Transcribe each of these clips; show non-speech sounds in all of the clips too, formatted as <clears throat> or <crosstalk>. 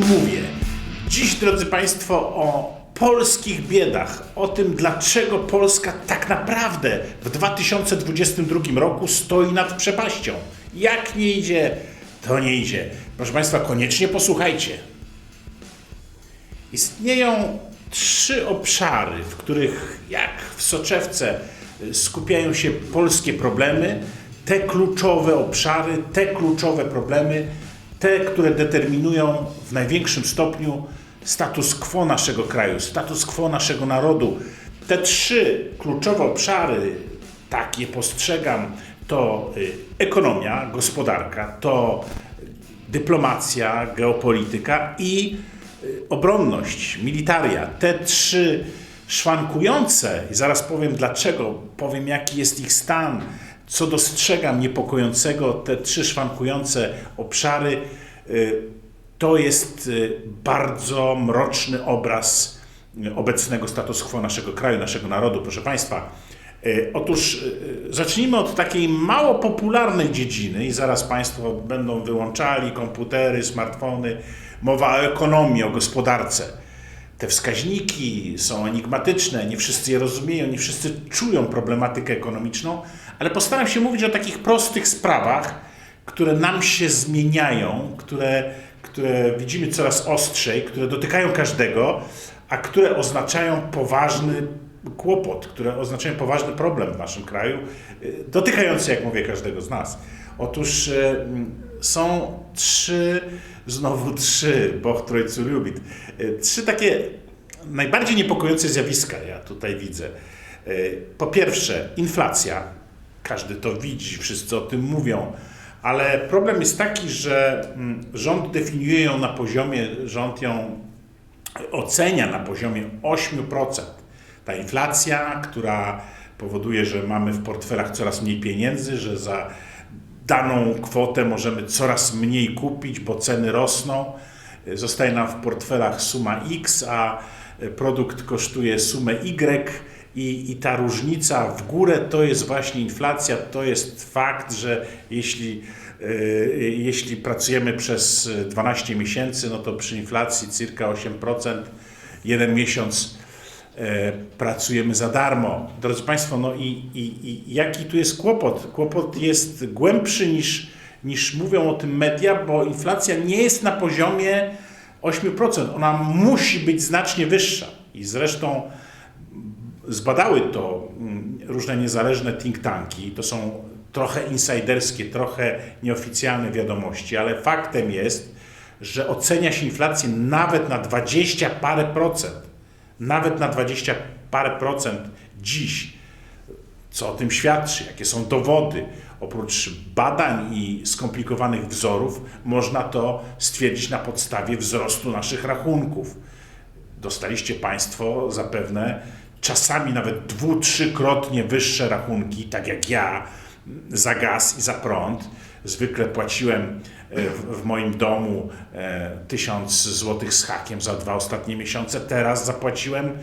mówię. Dziś, drodzy Państwo, o polskich biedach, o tym, dlaczego Polska tak naprawdę w 2022 roku stoi nad przepaścią. Jak nie idzie, to nie idzie. Proszę Państwa, koniecznie posłuchajcie. Istnieją trzy obszary, w których, jak w soczewce, skupiają się polskie problemy. Te kluczowe obszary, te kluczowe problemy, te, które determinują w największym stopniu status quo naszego kraju, status quo naszego narodu. Te trzy kluczowe obszary, tak je postrzegam, to y, ekonomia, gospodarka, to dyplomacja, geopolityka i y, obronność, militaria. Te trzy szwankujące, i zaraz powiem dlaczego, powiem jaki jest ich stan, co dostrzegam niepokojącego, te trzy szwankujące obszary, y, to jest y, bardzo mroczny obraz y, obecnego status quo naszego kraju, naszego narodu, proszę Państwa. Otóż zacznijmy od takiej mało popularnej dziedziny i zaraz Państwo będą wyłączali komputery, smartfony. Mowa o ekonomii, o gospodarce. Te wskaźniki są enigmatyczne, nie wszyscy je rozumieją, nie wszyscy czują problematykę ekonomiczną, ale postaram się mówić o takich prostych sprawach, które nam się zmieniają, które, które widzimy coraz ostrzej, które dotykają każdego, a które oznaczają poważny kłopot, które oznaczają poważny problem w naszym kraju, y, dotykający, jak mówię, każdego z nas. Otóż y, mm, są trzy, znowu trzy, Boch Trójcu lubit, y, trzy takie najbardziej niepokojące zjawiska, ja tutaj widzę. Po pierwsze, inflacja. Każdy to widzi, wszyscy o tym mówią, ale problem jest taki, że mm, rząd definiuje ją na poziomie, rząd ją ocenia na poziomie 8%. Ta inflacja, która powoduje, że mamy w portfelach coraz mniej pieniędzy, że za daną kwotę możemy coraz mniej kupić, bo ceny rosną. Zostaje nam w portfelach suma X, a produkt kosztuje sumę Y. I, I ta różnica w górę to jest właśnie inflacja, to jest fakt, że jeśli, y, jeśli pracujemy przez 12 miesięcy, no to przy inflacji circa 8%, jeden miesiąc e, pracujemy za darmo. Drodzy Państwo, no i, i, i jaki tu jest kłopot? Kłopot jest głębszy niż, niż mówią o tym media, bo inflacja nie jest na poziomie 8%. Ona musi być znacznie wyższa. I zresztą zbadały to mm, różne niezależne think tanki. To są trochę insajderskie, trochę nieoficjalne wiadomości, ale faktem jest, że ocenia się inflację nawet na 20 parę procent. Nawet na 20 parę procent dziś. Co o tym świadczy? Jakie są dowody? Oprócz badań i skomplikowanych wzorów, można to stwierdzić na podstawie wzrostu naszych rachunków. Dostaliście Państwo zapewne czasami nawet dwu, trzykrotnie wyższe rachunki, tak jak ja, za gaz i za prąd. Zwykle płaciłem e, w, w moim domu e, 1000 zł z hakiem za dwa ostatnie miesiące. Teraz zapłaciłem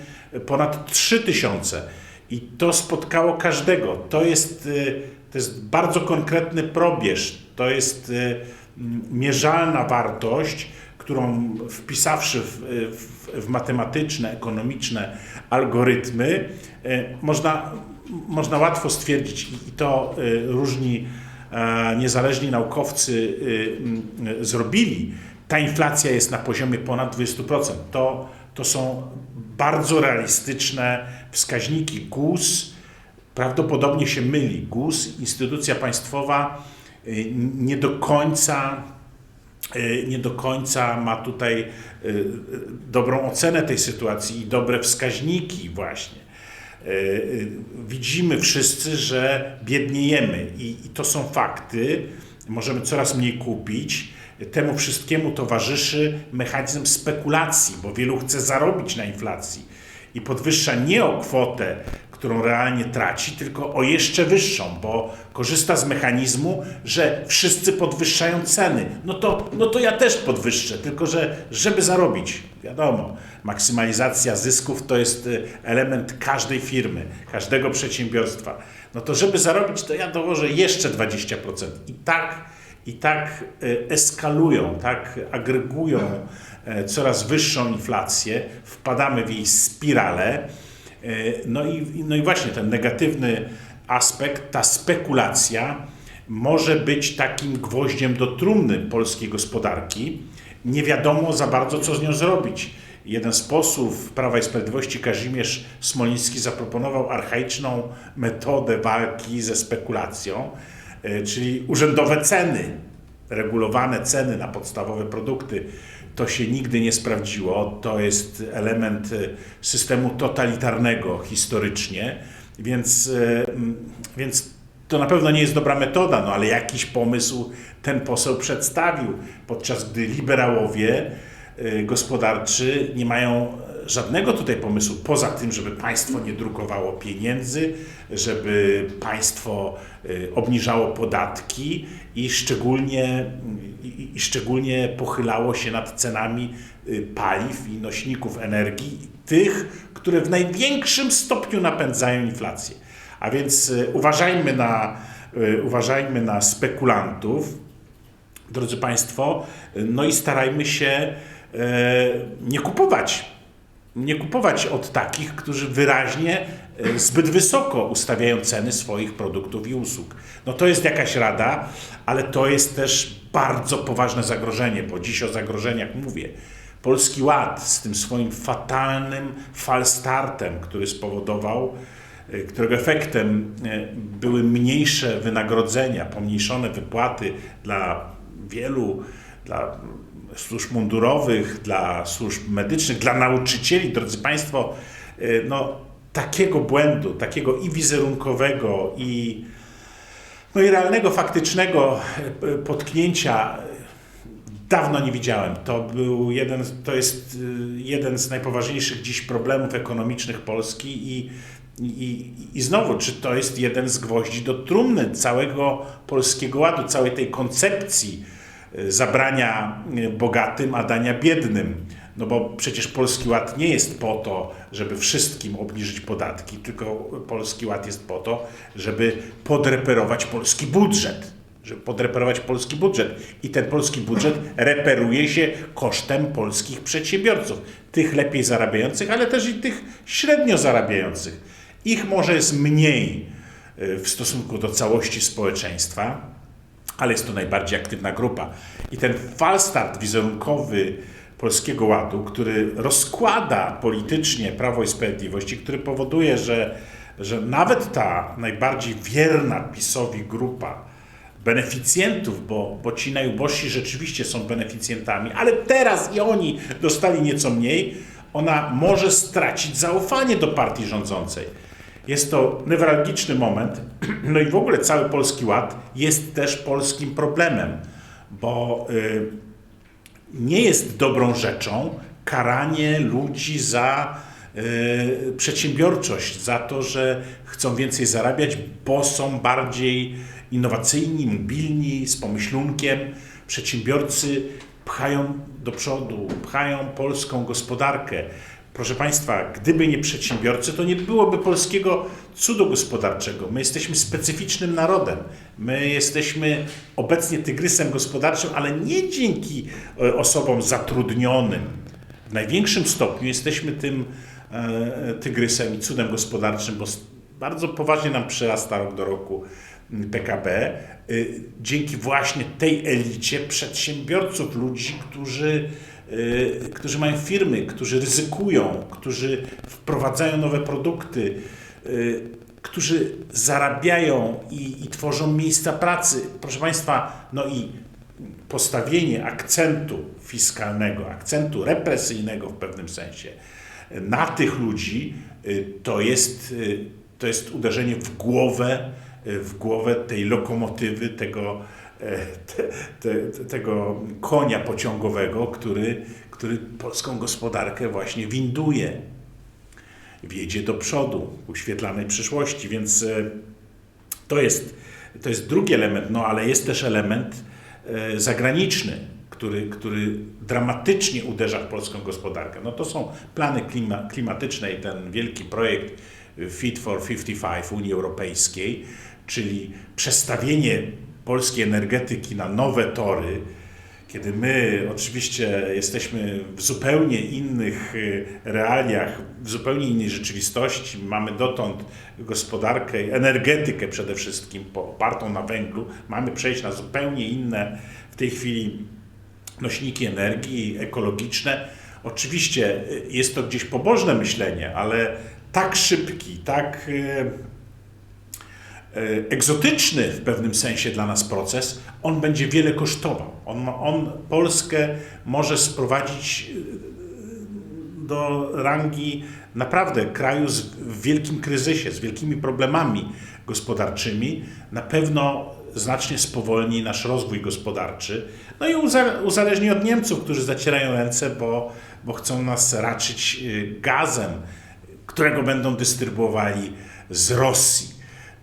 ponad 3000 i to spotkało każdego. To jest, e, to jest bardzo konkretny probierz. To jest e, mierzalna wartość, którą wpisawszy w, w, w matematyczne, ekonomiczne algorytmy, e, można, można łatwo stwierdzić, i- to e, różni e, niezależni naukowcy zrobili, ta inflacja jest na poziomie ponad 20%. To, to są bardzo realistyczne wskaźniki. GUS prawdopodobnie się myli. GUS, instytucja państwowa, nie do końca nie do końca ma tutaj y, dobrą ocenę tej sytuacji i dobre wskaźniki właśnie. Y, Widzimy wszyscy, że biedniejemy i, i to są fakty. Możemy coraz mniej kupić. Temu wszystkiemu towarzyszy mechanizm spekulacji, bo wielu chce zarobić na inflacji i podwyższa nie o kwotę, którą realnie traci, tylko o jeszcze wyższą, bo korzysta z mechanizmu, że wszyscy podwyższają ceny. No to, no to ja też podwyższę, tylko że żeby zarobić, wiadomo, maksymalizacja zysków to jest y, element każdej firmy, każdego przedsiębiorstwa. No to żeby zarobić, to ja dołożę jeszcze 20%. I tak, i tak y, eskalują, tak agregują e, coraz wyższą inflację, wpadamy w jej spiralę. E, No i, no i właśnie ten negatywny aspekt, ta spekulacja może być takim gwoździem do trumny polskiej gospodarki. Nie wiadomo za bardzo, co z nią zrobić. Jeden z posłów Prawa i Sprawiedliwości, Kazimierz Smoliński, zaproponował archaiczną metodę walki ze spekulacją, e, czyli urzędowe ceny, regulowane ceny na podstawowe produkty. To się nigdy nie sprawdziło. To jest element e, systemu totalitarnego historycznie, więc, m, więc to na pewno nie jest dobra metoda, no ale jakiś pomysł ten poseł przedstawił, podczas gdy liberałowie y, gospodarczy nie mają żadnego tutaj pomysłu, poza tym, żeby państwo nie drukowało pieniędzy, żeby państwo y, obniżało podatki i szczególnie, i, i szczególnie pochylało się nad cenami y, paliw i nośników energii, tych, które w największym stopniu napędzają inflację. A więc y, uważajmy na, y, uważajmy na spekulantów, drodzy Państwo, y, no i starajmy się y, nie kupować. Nie kupować od takich, którzy wyraźnie y, zbyt wysoko ustawiają ceny swoich produktów i usług. No to jest jakaś rada, ale to jest też bardzo poważne zagrożenie, bo dziś o zagrożeniach mówię. Polski Ład z tym swoim fatalnym falstartem, który spowodował, y, którego efektem y, były mniejsze wynagrodzenia, pomniejszone wypłaty dla wielu, dla służb mundurowych, dla służb medycznych, dla nauczycieli, drodzy Państwo, y, no, takiego błędu, takiego i wizerunkowego, i, no, i realnego, faktycznego y, potknięcia y, dawno nie widziałem. To, był jeden, to jest jeden z najpoważniejszych dziś problemów ekonomicznych Polski i, i, i znowu, czy to jest jeden z gwoździ do trumny całego polskiego ładu, całej tej koncepcji zabrania y, bogatym, a dania biednym. No bo przecież Polski Ład nie jest po to, żeby wszystkim obniżyć podatki, tylko Polski Ład jest po to, żeby podreperować polski budżet. Żeby podreperować polski budżet. I ten polski budżet reperuje się kosztem polskich przedsiębiorców. Tych lepiej zarabiających, ale też i tych średnio zarabiających. Ich może jest mniej y, w stosunku do całości społeczeństwa, ale jest to najbardziej aktywna grupa. I ten falstart wizerunkowy Polskiego Ładu, który rozkłada politycznie Prawo i Sprawiedliwość i który powoduje, że, że nawet ta najbardziej wierna PiSowi grupa beneficjentów, bo, bo ci najubożsi rzeczywiście są beneficjentami, ale teraz i oni dostali nieco mniej, ona może stracić zaufanie do partii rządzącej. Jest to newralgiczny moment, <clears throat> no i w ogóle cały Polski Ład jest też polskim problemem, bo y, nie jest dobrą rzeczą karanie ludzi za y, przedsiębiorczość, za to, że chcą więcej zarabiać, bo są bardziej innowacyjni, mobilni, z pomyślunkiem. Przedsiębiorcy pchają do przodu, pchają polską gospodarkę. Proszę Państwa, gdyby nie przedsiębiorcy, to nie byłoby polskiego cudu gospodarczego. My jesteśmy specyficznym narodem. My jesteśmy obecnie tygrysem gospodarczym, ale nie dzięki e, osobom zatrudnionym. W największym stopniu jesteśmy tym e, tygrysem i cudem gospodarczym, bo bardzo poważnie nam przyrasta rok do roku PKB. y, Dzięki właśnie tej elicie przedsiębiorców, ludzi, którzy którzy mają firmy, którzy ryzykują, którzy wprowadzają nowe produkty, y, którzy zarabiają i, i tworzą miejsca pracy. Proszę Państwa, no i postawienie akcentu fiskalnego, akcentu represyjnego w pewnym sensie na tych ludzi, y, to jest, y, to jest uderzenie w głowę, y, w głowę tej lokomotywy, tego, te, te, tego konia pociągowego, który, który polską gospodarkę właśnie winduje, wiedzie do przodu, ku świetlanej przyszłości, więc e, to jest, to jest drugi element, no ale jest też element e, zagraniczny, który, który dramatycznie uderza w polską gospodarkę. No to są plany klima, klimatyczne i ten wielki projekt Fit for 55 Unii Europejskiej, czyli przestawienie polskiej energetyki na nowe tory, kiedy my oczywiście jesteśmy w zupełnie innych y, realiach, w zupełnie innej rzeczywistości, mamy dotąd gospodarkę, energetykę przede wszystkim opartą na węglu, mamy przejść na zupełnie inne w tej chwili nośniki energii ekologiczne. Oczywiście y, jest to gdzieś pobożne myślenie, ale tak szybki, tak y, egzotyczny w pewnym sensie dla nas proces, on będzie wiele kosztował. On, on Polskę może sprowadzić y, do rangi naprawdę kraju z, w wielkim kryzysie, z wielkimi problemami gospodarczymi. Na pewno znacznie spowolni nasz rozwój gospodarczy. No i uzależni od Niemców, którzy zacierają ręce, bo, bo chcą nas raczyć y, gazem, którego będą dystrybuowali z Rosji.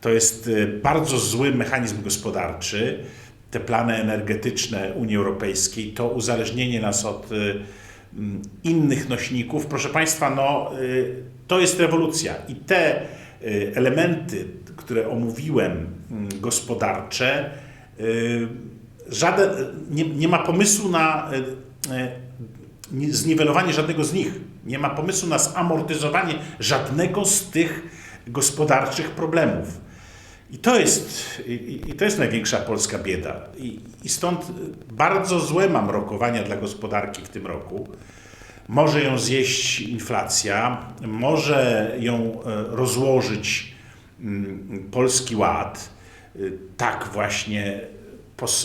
To jest y, bardzo zły mechanizm gospodarczy. Te plany energetyczne Unii Europejskiej, to uzależnienie nas od y, mm, innych nośników, proszę Państwa, no, y, to jest rewolucja. I te elementy, które omówiłem, mm, gospodarcze, żaden, nie, nie ma pomysłu na zniwelowanie żadnego z nich. Nie ma pomysłu na zamortyzowanie żadnego z tych gospodarczych problemów. I to jest, i, i to jest największa polska bieda. I, I stąd bardzo złe mam rokowania dla gospodarki w tym roku. Może ją zjeść inflacja, może ją e, rozłożyć mm, polski ład, e, tak właśnie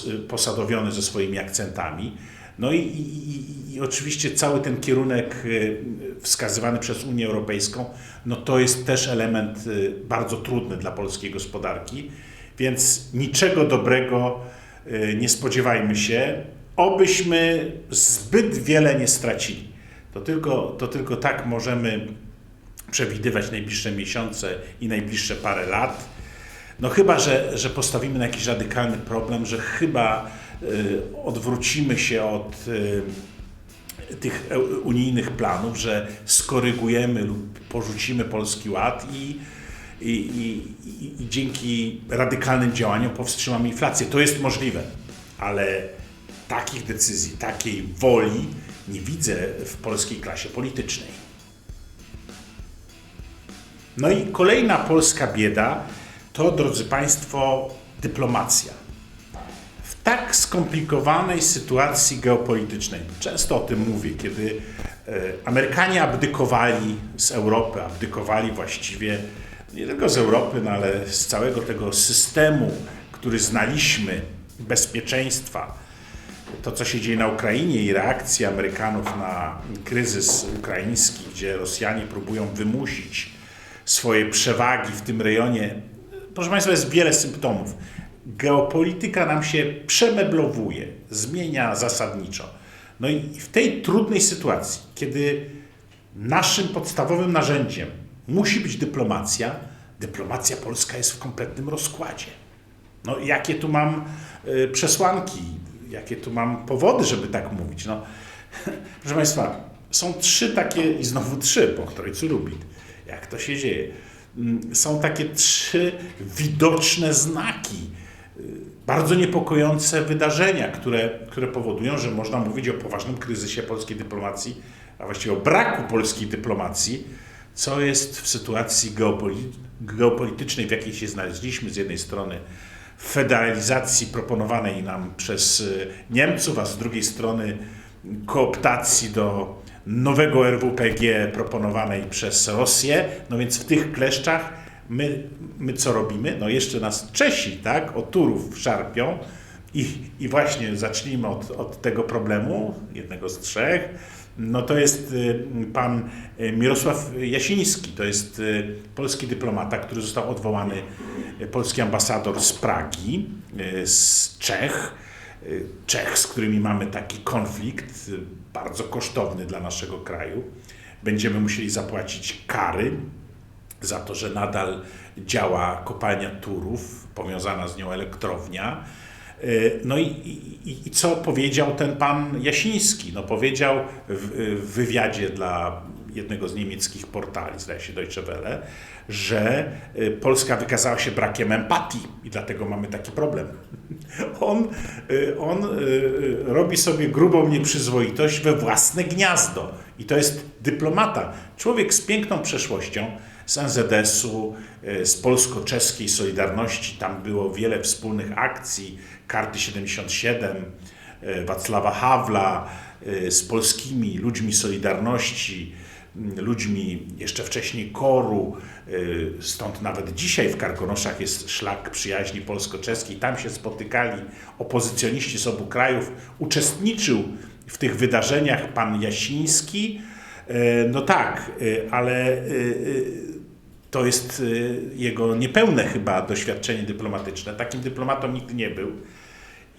e, posadowiony ze swoimi akcentami. No i, i, i, oczywiście cały ten kierunek y, wskazywany przez Unię Europejską, no to jest też element y, bardzo trudny dla polskiej gospodarki, więc niczego dobrego y, nie spodziewajmy się, obyśmy zbyt wiele nie stracili. To tylko, to tylko tak możemy przewidywać najbliższe miesiące i najbliższe parę lat. No chyba, że, że postawimy na jakiś radykalny problem, że chyba odwrócimy się od y, tych unijnych planów, że skorygujemy lub porzucimy Polski Ład i, i, i, i dzięki radykalnym działaniom powstrzymamy inflację. To jest możliwe, ale takich decyzji, takiej woli nie widzę w polskiej klasie politycznej. No i kolejna polska bieda to, drodzy Państwo, dyplomacja tak skomplikowanej sytuacji geopolitycznej. Często o tym mówię, kiedy e, Amerykanie abdykowali z Europy, abdykowali właściwie nie tylko z Europy, no ale z całego tego systemu, który znaliśmy, bezpieczeństwa. To, co się dzieje na Ukrainie i reakcja Amerykanów na kryzys ukraiński, gdzie Rosjanie próbują wymusić swoje przewagi w tym rejonie. Proszę Państwa, jest wiele symptomów geopolityka nam się przemeblowuje, zmienia zasadniczo. No i w tej trudnej sytuacji, kiedy naszym podstawowym narzędziem musi być dyplomacja, dyplomacja polska jest w kompletnym rozkładzie. No, jakie tu mam y, przesłanki, jakie tu mam powody, żeby tak mówić? No, <laughs> proszę Państwa, są trzy takie, i znowu trzy, po której lubi, jak to się dzieje. Mm, są takie trzy widoczne znaki bardzo niepokojące wydarzenia, które, które powodują, że można mówić o poważnym kryzysie polskiej dyplomacji, a właściwie o braku polskiej dyplomacji, co jest w sytuacji geopolitycznej, w jakiej się znaleźliśmy, z jednej strony federalizacji proponowanej nam przez y, Niemców, a z drugiej strony kooptacji do nowego RWPG proponowanej przez Rosję. No więc w tych kleszczach my, my co robimy? No jeszcze nas Czesi, tak, o Turów szarpią i, i właśnie zacznijmy od, od tego problemu, jednego z trzech. No to jest y, pan y, Mirosław Jasiński, to jest y, polski dyplomata, który został odwołany, polski ambasador z Pragi, z Czech. Czech, z którymi mamy taki konflikt bardzo kosztowny dla naszego kraju. Będziemy musieli zapłacić kary za to, że nadal działa kopalnia Turów, powiązana z nią elektrownia. E, no i, i, i, co powiedział ten pan Jasiński? No powiedział w, w wywiadzie dla jednego z niemieckich portali, zdaje się Deutsche Welle, że e, Polska wykazała się brakiem empatii i dlatego mamy taki problem. <laughs> On, y, on y, y, robi sobie grubą nieprzyzwoitość we własne gniazdo. I to jest dyplomata. Człowiek z piękną przeszłością, z NZS-u, y, z polsko-czeskiej Solidarności. Tam było wiele wspólnych akcji. Karty 77, y, Wacława Hawla, y, z polskimi ludźmi Solidarności, ludźmi jeszcze wcześniej Koru. Stąd nawet dzisiaj w Karkonoszach jest szlak przyjaźni polsko-czeskiej. Tam się spotykali opozycjoniści z obu krajów. Uczestniczył w tych wydarzeniach pan Jasiński. No tak, ale to jest y, jego niepełne chyba doświadczenie dyplomatyczne. Takim dyplomatą nigdy nie był.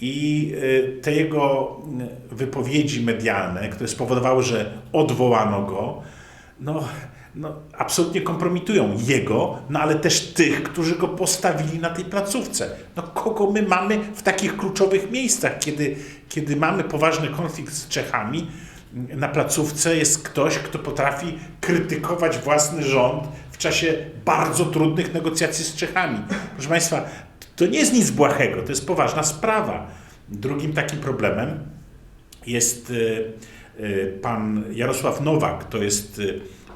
I y, te jego y, wypowiedzi medialne, które spowodowały, że odwołano go, no, no, absolutnie kompromitują jego, no ale też tych, którzy go postawili na tej placówce. No, kogo my mamy w takich kluczowych miejscach, kiedy, kiedy mamy poważny konflikt z Czechami, na placówce jest ktoś, kto potrafi krytykować własny rząd czasie bardzo trudnych negocjacji z Czechami. Proszę Państwa, to nie jest nic błahego, to jest poważna sprawa. Drugim takim problemem jest y, y, pan Jarosław Nowak, to jest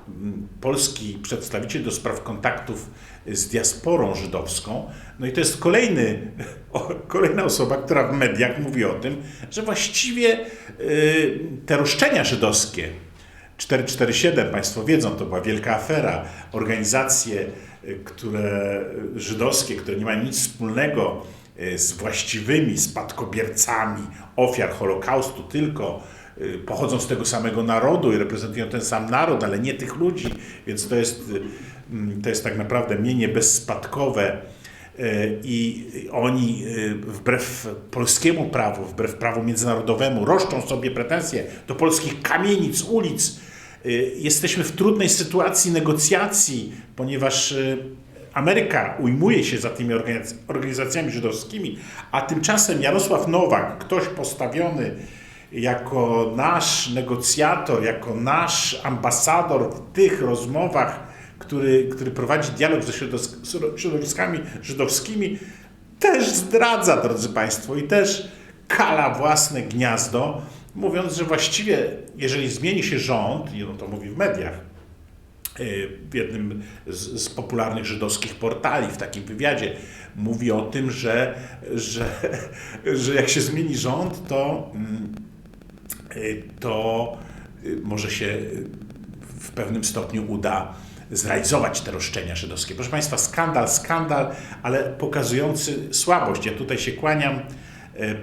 m, polski przedstawiciel do spraw kontaktów z diasporą żydowską. No i to jest kolejny, <laughs> kolejna osoba, która w mediach mówi o tym, że właściwie te roszczenia żydowskie, 447, Państwo wiedzą, to była wielka afera. Organizacje, y, które y, żydowskie, które nie mają nic wspólnego y, z właściwymi spadkobiercami ofiar Holokaustu, tylko pochodzą z tego samego narodu i reprezentują ten sam naród, ale nie tych ludzi, więc to jest, to jest tak naprawdę mienie bezspadkowe. Y, I oni y, wbrew polskiemu prawu, wbrew prawu międzynarodowemu, roszczą sobie pretensje do polskich kamienic, ulic. Y, Jesteśmy w trudnej sytuacji negocjacji, ponieważ Ameryka ujmuje się za tymi organizac- organizacjami żydowskimi, a tymczasem Jarosław Nowak, ktoś postawiony jako nasz negocjator, jako nasz ambasador w tych rozmowach, który, który prowadzi dialog ze środowisk- środowiskami żydowskimi, też zdradza, drodzy Państwo, i też kala własne gniazdo, mówiąc, że właściwie, jeżeli zmieni się rząd, i on to mówi w mediach, y, w jednym z, z popularnych żydowskich portali, w takim wywiadzie, mówi o tym, że, że, <laughs> że jak się zmieni rząd, to, mm, y, to y, może się w pewnym stopniu uda zrealizować te roszczenia żydowskie. Proszę Państwa, skandal, skandal, ale pokazujący słabość. Ja tutaj się kłaniam e,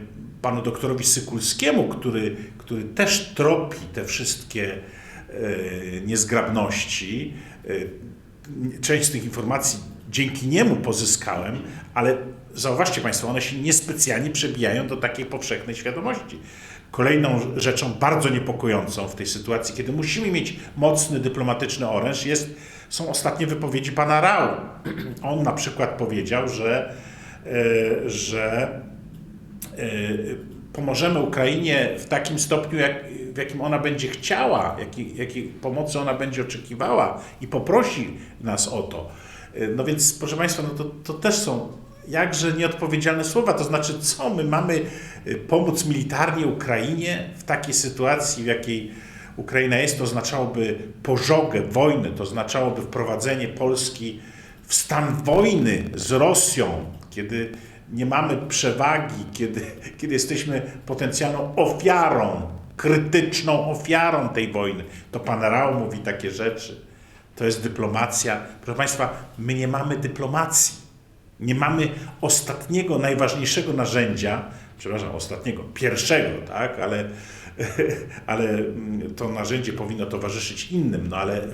panu doktorowi Sykulskiemu, który, który też tropi te wszystkie e, niezgrabności. E, Część z tych informacji dzięki niemu pozyskałem, ale zauważcie Państwo, one się niespecjalnie przebijają do takiej powszechnej świadomości. Kolejną rzeczą bardzo niepokojącą w tej sytuacji, kiedy musimy mieć mocny dyplomatyczny oręż, jest, są ostatnie wypowiedzi pana Rau. On na przykład powiedział, że, e, że e, pomożemy Ukrainie w takim stopniu, jak, w jakim ona będzie chciała, jakiej, jakiej pomocy ona będzie oczekiwała i poprosi nas o to. E, No więc, proszę Państwa, no to, to też są jakże nieodpowiedzialne słowa. To znaczy, co my mamy pomóc militarnie Ukrainie w takiej sytuacji, w jakiej Ukraina jest, to oznaczałoby pożogę, wojnę, to oznaczałoby wprowadzenie Polski w stan wojny z Rosją, kiedy nie mamy przewagi, kiedy, <laughs> kiedy jesteśmy potencjalną ofiarą, krytyczną ofiarą tej wojny. To pan Rao mówi takie rzeczy. To jest dyplomacja. Proszę Państwa, my nie mamy dyplomacji. Nie mamy ostatniego, najważniejszego narzędzia, przepraszam, ostatniego, pierwszego, tak, ale, <laughs> ale mm, to narzędzie powinno towarzyszyć innym, no ale y,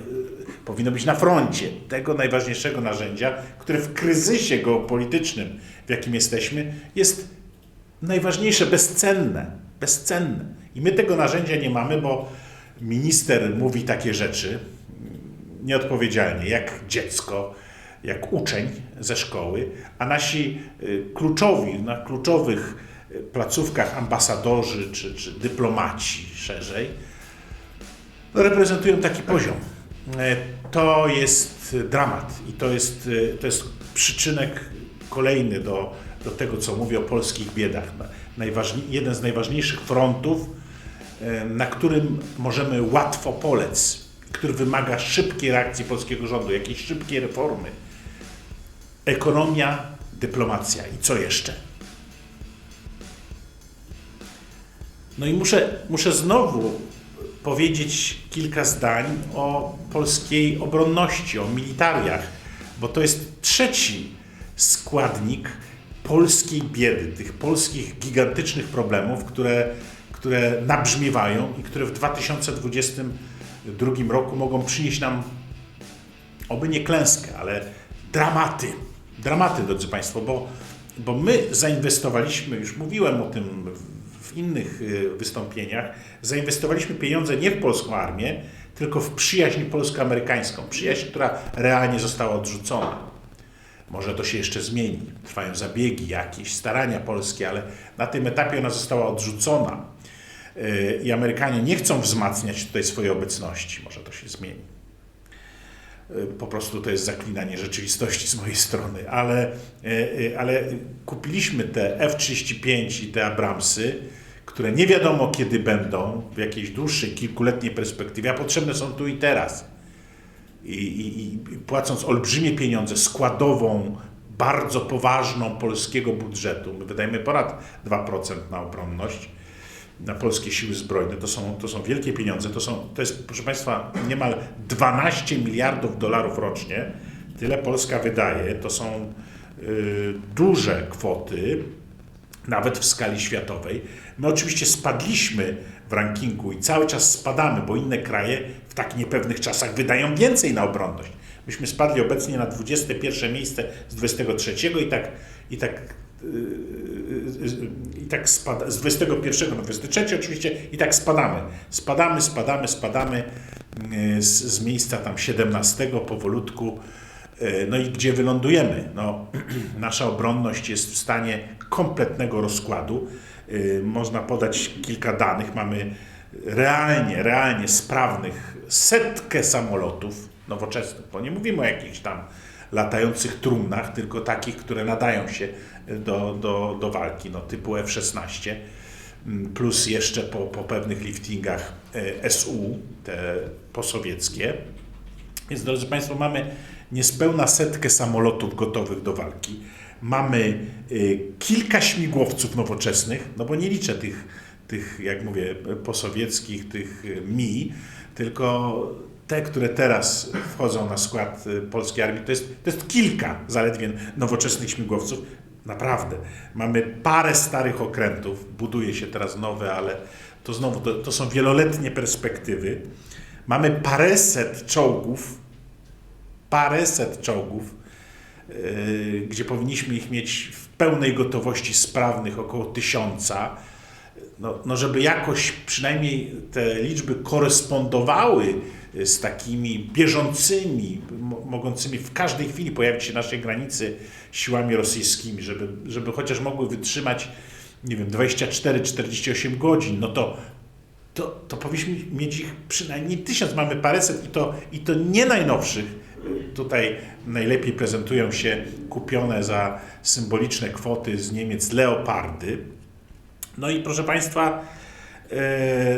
powinno być na froncie tego najważniejszego narzędzia, które w kryzysie geopolitycznym, w jakim jesteśmy, jest najważniejsze, bezcenne, bezcenne. I my tego narzędzia nie mamy, bo minister mówi takie rzeczy nieodpowiedzialnie, jak dziecko, jak uczeń ze szkoły, a nasi y, kluczowi, na kluczowych placówkach ambasadorzy czy, czy dyplomaci szerzej, no, reprezentują taki poziom. E, To jest dramat i to jest, y, to jest przyczynek kolejny do do tego, co mówię o polskich biedach. Na- Najważniej, jeden z najważniejszych frontów, e, na którym możemy łatwo polec, który wymaga szybkiej reakcji polskiego rządu, jakiejś szybkiej reformy. Ekonomia, dyplomacja i co jeszcze? No i muszę, muszę znowu powiedzieć kilka zdań o polskiej obronności, o militariach, bo to jest trzeci składnik polskiej biedy, tych polskich gigantycznych problemów, które, które nabrzmiewają i które w 2022 roku mogą przynieść nam oby nie klęskę, ale dramaty. Dramaty, drodzy Państwo, bo, bo my zainwestowaliśmy, już mówiłem o tym w innych y, wystąpieniach, zainwestowaliśmy pieniądze nie w polską armię, tylko w przyjaźń polsko-amerykańską. Przyjaźń, która realnie została odrzucona. Może to się jeszcze zmieni. Trwają zabiegi, jakieś starania polskie, ale na tym etapie ona została odrzucona. Y, I Amerykanie nie chcą wzmacniać tutaj swojej obecności. Może to się zmieni po prostu to jest zaklinanie rzeczywistości z mojej strony, ale, e, ale kupiliśmy te F-35 i te Abramsy, które nie wiadomo kiedy będą, w jakiejś dłuższej, kilkuletniej perspektywie, a potrzebne są tu i teraz. I, i, i płacąc olbrzymie pieniądze, składową, bardzo poważną polskiego budżetu, my wydajemy ponad 2% na obronność, na polskie siły zbrojne. To są, to są wielkie pieniądze. To, są, to jest, proszę Państwa, niemal 12 miliardów dolarów rocznie. Tyle Polska wydaje. To są y, duże kwoty, nawet w skali światowej. My oczywiście spadliśmy w rankingu i cały czas spadamy, bo inne kraje w tak niepewnych czasach wydają więcej na obronność. Myśmy spadli obecnie na 21 miejsce z 23 i tak, i tak i tak spada, z 21 na 23 oczywiście i tak spadamy. Spadamy, spadamy, spadamy z, z miejsca tam 17 powolutku. No i gdzie wylądujemy? No, <clears throat> nasza obronność jest w stanie kompletnego rozkładu. Można podać kilka danych. Mamy realnie, realnie sprawnych setkę samolotów nowoczesnych, bo nie mówimy o jakichś tam latających trumnach, tylko takich, które nadają się do, do, do walki, no, typu F-16, plus jeszcze po, po pewnych liftingach e, SU, te posowieckie. Więc, drodzy Państwo, mamy niespełna setkę samolotów gotowych do walki. Mamy y, kilka śmigłowców nowoczesnych, no bo nie liczę tych, tych jak mówię, posowieckich, tych y, Mi, tylko te, które teraz wchodzą na skład y, polskiej armii, to jest, to jest kilka zaledwie nowoczesnych śmigłowców. Naprawdę. Mamy parę starych okrętów, buduje się teraz nowe, ale to znowu to, to są wieloletnie perspektywy. Mamy paręset czołgów, paręset czołgów, yy, gdzie powinniśmy ich mieć w pełnej gotowości sprawnych około tysiąca. No, no żeby jakoś przynajmniej te liczby korespondowały z takimi bieżącymi, mogącymi w każdej chwili pojawić się na naszej granicy siłami rosyjskimi, żeby, żeby chociaż mogły wytrzymać, nie wiem, 24-48 godzin, no to, to, to powinniśmy mieć ich przynajmniej tysiąc. Mamy paręset i to, i to nie najnowszych. Tutaj najlepiej prezentują się kupione za symboliczne kwoty z Niemiec leopardy. No i proszę Państwa,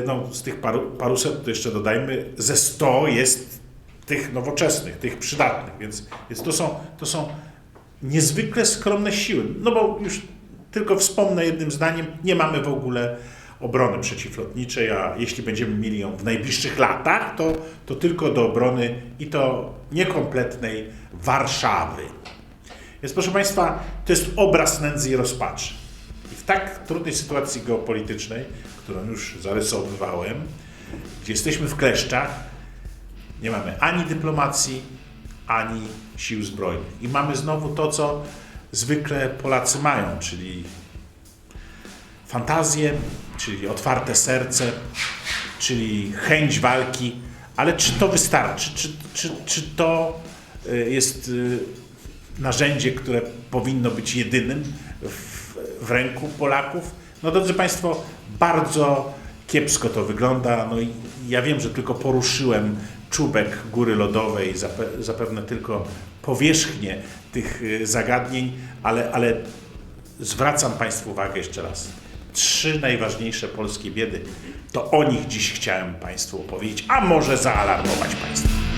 no, z tych paru, paruset, to jeszcze dodajmy, ze 100 jest tych nowoczesnych, tych przydatnych, więc, więc to, są, to są niezwykle skromne siły. No bo już tylko wspomnę jednym zdaniem, nie mamy w ogóle obrony przeciwlotniczej, a jeśli będziemy mieli ją w najbliższych latach, to, to tylko do obrony i to niekompletnej Warszawy. Więc proszę Państwa, to jest obraz nędzy i rozpaczy. I w tak trudnej sytuacji geopolitycznej, którą już zarysowywałem, gdzie jesteśmy w kleszczach, nie mamy ani dyplomacji, ani sił zbrojnych. I mamy znowu to, co zwykle Polacy mają, czyli fantazję, czyli otwarte serce, czyli chęć walki, ale czy to wystarczy? Czy, czy, czy to y, jest y, narzędzie, które powinno być jedynym w, w ręku Polaków? No drodzy Państwo, bardzo kiepsko to wygląda. No i ja wiem, że tylko poruszyłem czubek góry lodowej, zapewne tylko powierzchnię tych y, zagadnień, ale, ale zwracam Państwu uwagę jeszcze raz. Trzy najważniejsze polskie biedy. To o nich dziś chciałem Państwu opowiedzieć, a może zaalarmować Państwa.